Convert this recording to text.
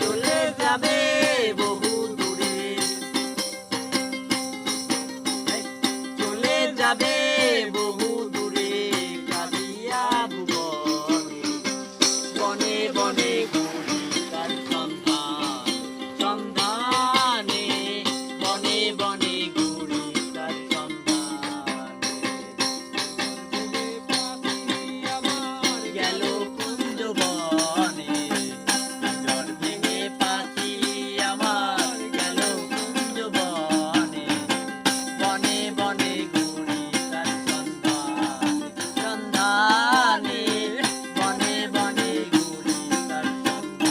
চলে যাবে বহু দূরে চলে যাবে বহু দূরে বনে বনে